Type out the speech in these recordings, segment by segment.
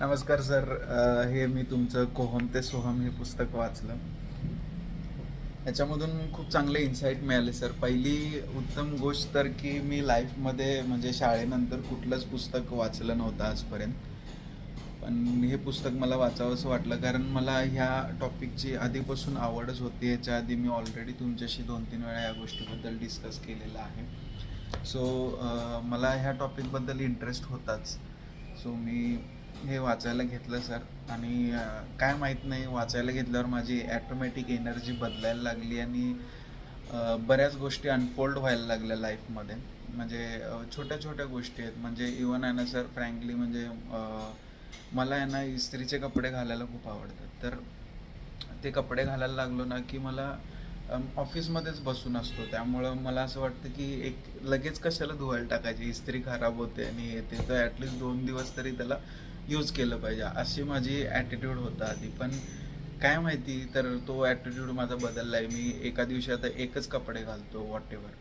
नमस्कार सर हे मी तुमचं कोहम ते सोहम हे पुस्तक वाचलं. याच्यामधून खूप चांगले इन्साईट मिळाले सर. पहिली उत्तम गोष्ट तर की मी लाईफमध्ये म्हणजे शाळेनंतर कुठलंच पुस्तक वाचलं नव्हतं आजपर्यंत. पण हे पुस्तक मला वाचावंसं वाटलं कारण मला ह्या टॉपिकची आधीपासून आवडच होती. याच्या आधी मी ऑलरेडी तुमच्याशी दोन तीन वेळा या गोष्टीबद्दल डिस्कस केलेलं आहे. सो मला ह्या टॉपिकबद्दल इंटरेस्ट होताच. सो मी हे वाचायला घेतलं सर. आणि काय माहीत नाही वाचायला घेतल्यावर माझी ॲटोमॅटिक एनर्जी बदलायला लागली आणि बऱ्याच गोष्टी अनफोल्ड व्हायला लागल्या लाईफमध्ये म्हणजे छोट्या छोट्या गोष्टी आहेत. म्हणजे इवन आहे ना सर फ्रँकली म्हणजे मला आहे ना इस्त्रीचे कपडे घालायला खूप आवडतात. तर ते कपडे घालायला लागलो ना की मला ऑफिसमध्येच बसून असतो. त्यामुळं मला असं वाटतं की एक लगेच कशाला धुवायला टाकायची? इस्त्री खराब होते आणि येते. तर ॲटलिस्ट दोन दिवस तरी त्याला यूज केलं पाहिजे. अशी माझी ॲटिट्यूड होता आधी. पण काय माहिती तर तो ॲटिट्यूड माझा बदलला आहे मी एका दिवशी आता एकच कपडे घालतो वॉट एव्हर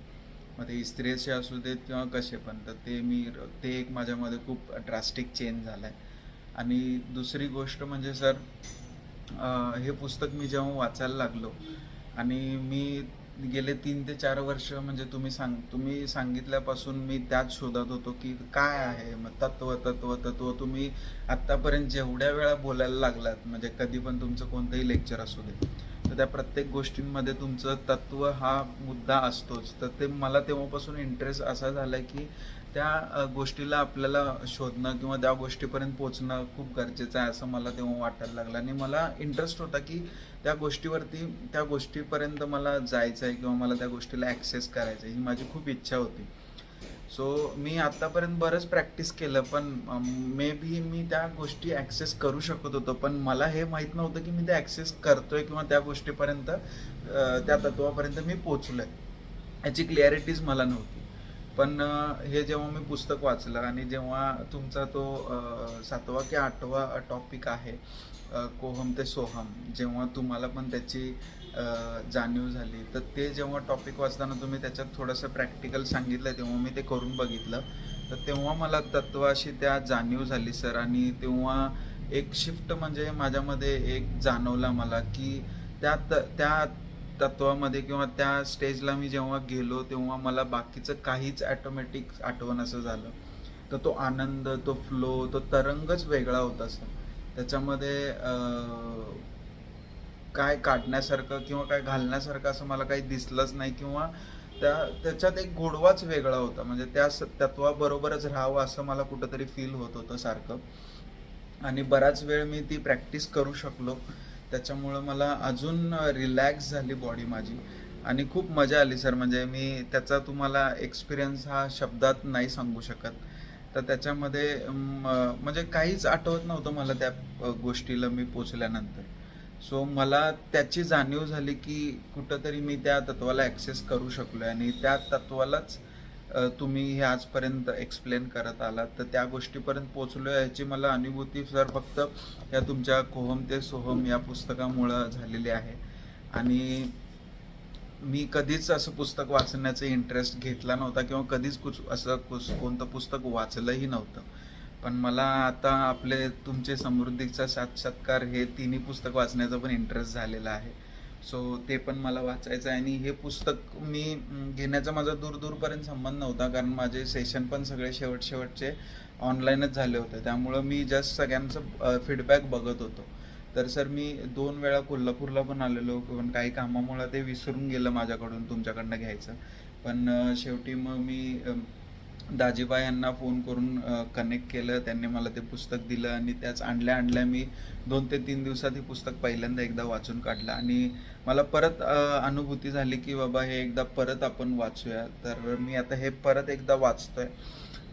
मग ते इस्त्रीचे असू देत किंवा कसे पण तर ते मी ते एक माझ्यामध्ये खूप ड्रास्टिक चेंज झाला आहे आणि दुसरी गोष्ट म्हणजे सर आ, हे पुस्तक मी जेव्हा वाचायला लागलो आणि मी गेले तीन ते चार वर्ष म्हणजे तुम्ही सांग तुम्ही सांगितल्यापासून मी त्याच शोधात होतो की काय आहे? मग तत्व तत्व तत्व तुम्ही आत्तापर्यंत जेवढ्या वेळा बोलायला लागलात म्हणजे कधी पण तुमचं कोणतंही लेक्चर असू दे तर त्या प्रत्येक गोष्टींमध्ये तुमचं तत्व हा मुद्दा असतोच. तर ते मला तेव्हापासून इंटरेस्ट असा झाला की त्या गोष्टीला आपल्याला शोधणं किंवा त्या गोष्टीपर्यंत पोहोचणं खूप गरजेचं आहे असं मला तेव्हा वाटायला लागलं. आणि मला इंटरेस्ट होता की त्या गोष्टीवरती त्या गोष्टीपर्यंत मला जायचं आहे किंवा मला त्या गोष्टीला ॲक्सेस करायचं आहे ही माझी खूप इच्छा होती. सो मी आत्तापर्यंत बरंच प्रॅक्टिस केलं पण मे बी मी त्या गोष्टी ॲक्सेस करू शकत होतो पण मला हे माहीत नव्हतं की मी ते ॲक्सेस करतोय किंवा त्या गोष्टीपर्यंत त्या तत्वापर्यंत मी पोचलोय याची क्लिअरिटीज मला नव्हती. पण हे जेव्हा मी पुस्तक वाचलं आणि जेव्हा तुमचा तो सातवा की आठवा टॉपिक आहे कोहम ते सोहम जेव्हा तुम्हाला पण त्याची जाणीव झाली तर ते जेव्हा टॉपिक वाचताना तुम्ही त्याच्यात थोडंसं प्रॅक्टिकल सांगितलं तेव्हा मी ते करून बघितलं. तर तेव्हा मला तत्वाशी त्या जाणीव झाली सर आणि तेव्हा एक शिफ्ट म्हणजे माझ्यामध्ये एक जाणवला मला की त्या त- त्या तत्वामध्ये किंवा त्या स्टेजला मी जेव्हा गेलो तेव्हा मला बाकीचं काहीच ॲटोमॅटिक आठवण असं झालं. तर तो आनंद तो फ्लो तो तरंगच वेगळा होता सर त्याच्यामध्ये काय काढण्यासारखं किंवा काय घालण्यासारखं असं मला काही दिसलंच नाही किंवा त्या त्याच्यात एक गोडवाच वेगळा होता. म्हणजे त्या तत्वाबरोबरच राहावं असं मला कुठंतरी फील होत होतं सारखं. आणि बराच वेळ मी ती प्रॅक्टिस करू शकलो. त्याच्यामुळं मला अजून रिलॅक्स झाली बॉडी माझी. आणि खूप मजा आली सर म्हणजे मी त्याचा तुम्हाला एक्सपिरियन्स हा शब्दात नाही सांगू शकत. तर त्याच्यामध्ये म्हणजे काहीच आठवत नव्हतं मला त्या गोष्टीला मी पोचल्यानंतर. सो मला त्याची जाणीव झाली की कुठंतरी मी त्या तत्वाला ॲक्सेस करू शकलो आणि त्या तत्वालाच तुम्ही हे आजपर्यंत एक्सप्लेन करत आलात. तर त्या गोष्टीपर्यंत पोचलो याची मला अनुभूती सर फक्त या तुमच्या कोहम ते सोहम या पुस्तकामुळं झालेली आहे. आणि मी कधीच असं पुस्तक वाचण्याचा इंटरेस्ट घेतला नव्हता किंवा कधीच कुछ असं कुस कोणतं पुस्तक वाचलंही नव्हतं. पण मला आता आपले तुमचे समृद्धीचा साक्षात्कार हे तिन्ही पुस्तक वाचण्याचा पण इंटरेस्ट झालेला आहे. सो ते पण मला वाचायचं आहे. आणि हे पुस्तक मी घेण्याचा माझा दूरदूरपर्यंत संबंध नव्हता. कारण माझे सेशन पण सगळे शेवट शेवटचे ऑनलाईनच झाले होते. त्यामुळं मी जस्ट सगळ्यांचं फीडबॅक बघत होतो. तर सर मी दोन वेळा कोल्हापूरला पण आलेलो. पण काही कामामुळं ते विसरून गेलं माझ्याकडून तुमच्याकडनं घ्यायचं. पण शेवटी मग मी दाजीबा यांना फोन करून कनेक्ट केलं. त्यांनी मला ते पुस्तक दिलं आणि त्याच आणल्या आणल्या मी दोन ते तीन दिवसात हे पुस्तक पहिल्यांदा एकदा वाचून काढलं. आणि मला परत अनुभूती झाली की बाबा हे एकदा परत आपण वाचूया. तर मी आता हे परत एकदा वाचतोय.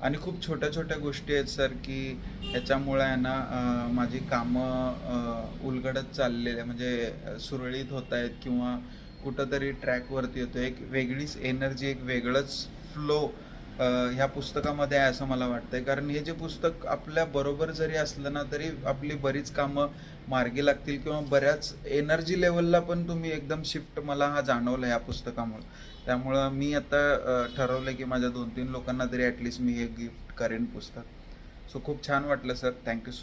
आणि खूप छोट्या छोट्या गोष्टी आहेत सर की ह्याच्यामुळे आहे ना माझी कामं उलगडत चाललेली आहे म्हणजे सुरळीत होत आहेत किंवा कुठंतरी ट्रॅकवरती येतो एक वेगळीच एनर्जी एक वेगळंच फ्लो ह्या पुस्तकामध्ये आहे असं मला वाटतंय. कारण हे जे पुस्तक आपल्या बरोबर जरी असलं ना तरी आपली बरीच कामं मार्गी लागतील किंवा बऱ्याच एनर्जी लेवलला पण तुम्ही एकदम शिफ्ट मला हा जाणवला या पुस्तकामुळे. त्यामुळं मी आता ठरवलं की माझ्या दोन तीन लोकांना तरी ॲटलिस्ट मी हे गिफ्ट करेन पुस्तक. सो खूप छान वाटलं सर थँक्यू सो